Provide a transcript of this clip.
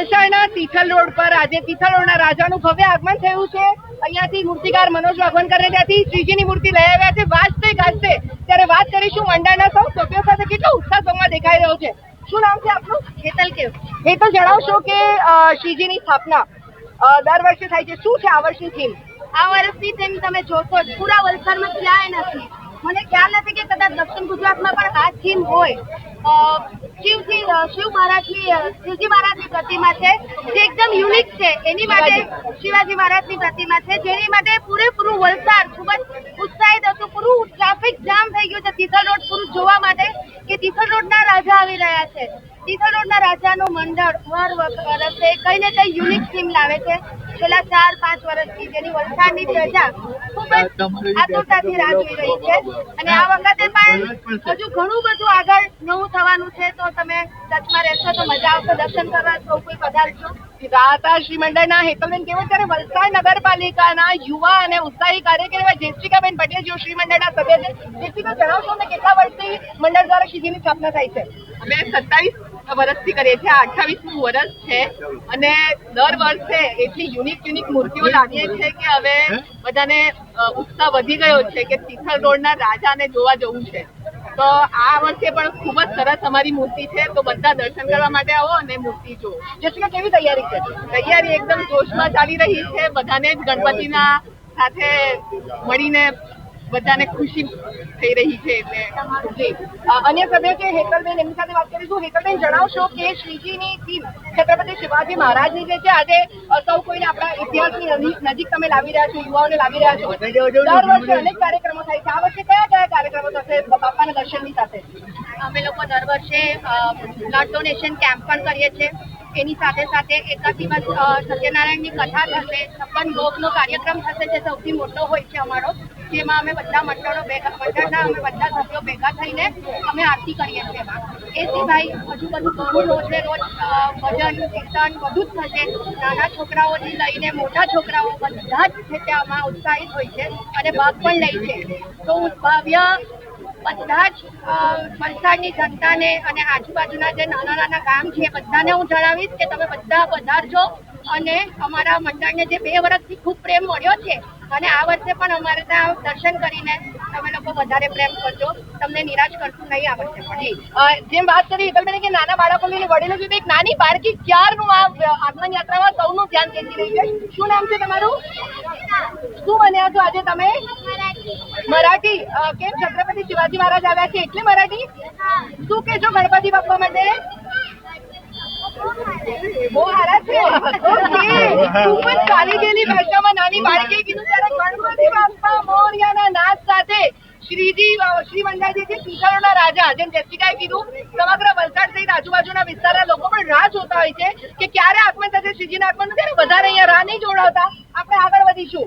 વલસાડના તિથલ રોડ પર આજે તિથલ રોડના રાજાનું ભવ્ય આગમન થયું છે. અહીંયાથી મૂર્તિકાર મનોજ વાઘવનકરને ત્યાંથી શ્રીજીની મૂર્તિ લઈ આવ્યા છે. વાજતે ગાજતે ત્યારે વાત કરીશું મંડળના સૌ સભ્યો સાથે. કેટલો ઉત્સાહ સૌમાં દેખાઈ રહ્યો છે. શું નામ છે આપનું? હેતલ કેવ. હેતલ જણાવશો કે શ્રીજીની સ્થાપના દર વર્ષે થાય છે. શું છે આ વર્ષની થીમ આ વર્ષની તેમ તમે જોશો જ. પૂરા વલસાડમાં ક્યાંય નથી. મને ખ્યાલ નથી કે કદાચ દક્ષિણ ગુજરાતમાં પણ આ થીમ હોય. શિવજી શિવ મહારાજની શિવજી મહારાજની પ્રતિમા છે. જે એકદમ યુનિક છે. એની માટે શિવાજી મહારાજની પ્રતિમા છે, જેની માટે પૂરેપૂરું વલસાડ ખૂબ જ ઉત્સાહિત હતું. પૂરું ટ્રાફિક જામ થઈ ગયું છે તિથલ રોડ પૂરું જોવા માટે કે તિથલ રોડના રાજા આવી રહ્યા છે. તિથલ રોડના રાજાનું મંડળ દર વર્ષે કઈ ને કઈ યુનિક થીમ લાવે છે. છેલ્લા ચાર પાંચ વર્ષથી જેની વલસાડની પ્રજા ખૂબ જ આતુરતાથી રાહ જોઈ રહી છે. અને આ વખતે પણ હજુ ઘણું બધું આગળ નવું થવાનું છે. તો તમે કચ્છમાં રહેશો તો મજા આવશે. દર્શન કરવા સૌ કોઈ પધારશો? રાતા શ્રી મંડળના હેતલબેન કેવો ત્યારે વલસાડ નગરપાલિકાના યુવા અને ઉત્સાહી કાર્યકર એવા જેસ્ટિકાબેન પટેલ જેઓ શ્રી મંડળના સભ્ય છે. જેસ્ટિકા જણાવશો ને કેટલા વર્ષથી મંડળ દ્વારા શ્રીજીની સ્થાપના થાય છે? અમે સત્તાવીસ વર્ષથી કરીએ છીએ. આ અઠ્ઠાવીસમું વર્ષ છે અને દર વર્ષે એટલી યુનિક યુનિક મૂર્તિઓ લાવીએ છીએ કે હવે બધાને ઉત્સાહ વધી ગયો છે કે તિથલ રોડના રાજાને જોવા જવું છે. તો આ વર્ષે પણ ખૂબ જ સરસ અમારી મૂર્તિ છે. તો બધા દર્શન કરવા માટે આવો અને મૂર્તિ જુઓ. જેસ્ટિકા કેવી તૈયારી છે? તૈયારી એકદમ જોશમાં ચાલી રહી છે. બધાને જ ગણપતિના સાથે મળીને બધાને ખુશી થઈ રહી છે એટલે જી અન્ય સભ્ય છે હેતલબેન એમની સાથે વાત કરીશું. હેતલબેન જણાવશો કે શ્રીજીની ટીમ છત્રપતિ શિવાજી મહારાજની જે છે આજે સૌ કોઈને આપણા ઇતિહાસની નજીક તમે લાવી રહ્યા છો યુવાઓને લાવી રહ્યા છો. દર વર્ષે અનેક કાર્યક્રમો થાય છે. આ વર્ષે કયા કયા કાર્યક્રમો થશે બાપાના દર્શનની સાથે? અમે લોકો દર વર્ષે બ્લડ ડોનેશન કેમ્પ પણ કરીએ છીએ. એની સાથે સાથે એક દિવસ અ, સત્યનારાયણની કથા થશે. છપ્પન ભોગનો કાર્યક્રમ થશે જે સૌથી મોટો હોય છે અમારો. જેમાં અમે બધા મંડળો ભેગા મંડળના અમે બધા સભ્યો ભેગા થઈને અમે આરતી કરીએ છીએ એમાં. એ હજુ બધું ઘણું રોજે રોજ ભજન, કીર્તન બધું જ થશે. નાના છોકરાઓથી લઈને મોટા છોકરાઓ બધા જ છે ત્યાંમાં ઉત્સાહિત હોય છે અને ભાગ પણ લે છે. તો ભવ્ય બધા જ વલસાડની જનતાને અને આજુબાજુના જે નાના નાના ગામ છે બધાને હું જણાવીશ કે તમે બધા પધારજો. અને અમારા મંડળને જે બે વર્ષથી ખૂબ પ્રેમ મળ્યો છે અને આ વર્ષે પણ અમારે ત્યાં દર્શન કરીને તમે લોકો વધારે પ્રેમ કરજો. તમને નિરાશ કરશું નહીં આ વર્ષે પણ. જેમ વાત કરી તમે કે નાના બાળકો લઈને વડીલો સુધી એક નાની બાળકી ક્યારનું આ આગમન યાત્રામાં સૌનું ધ્યાન ખેંચી રહી છે શું નામ છે તમારું? શું બન્યા છો આજે તમે? મરાઠી. કેમ? છત્રપતિ શિવાજી મહારાજ આવ્યા છે એટલે મરાઠી? શું કહેશો ગણપતિ બાપા માટે? જ શ્રીજી શ્રી મંડાજી પિથારોના રાજા. જેમ જસ્ટિકાએ કીધું, સમગ્ર વલસાડ સહિત આજુબાજુના વિસ્તારના લોકો પણ રાહ જોતા હોય છે કે ક્યારે આગમન થશે, શ્રીજીના આગમન ત્યારે વધારે અહીંયા રાહ નહીં જોડાવતા. આપણે આગળ વધીશું.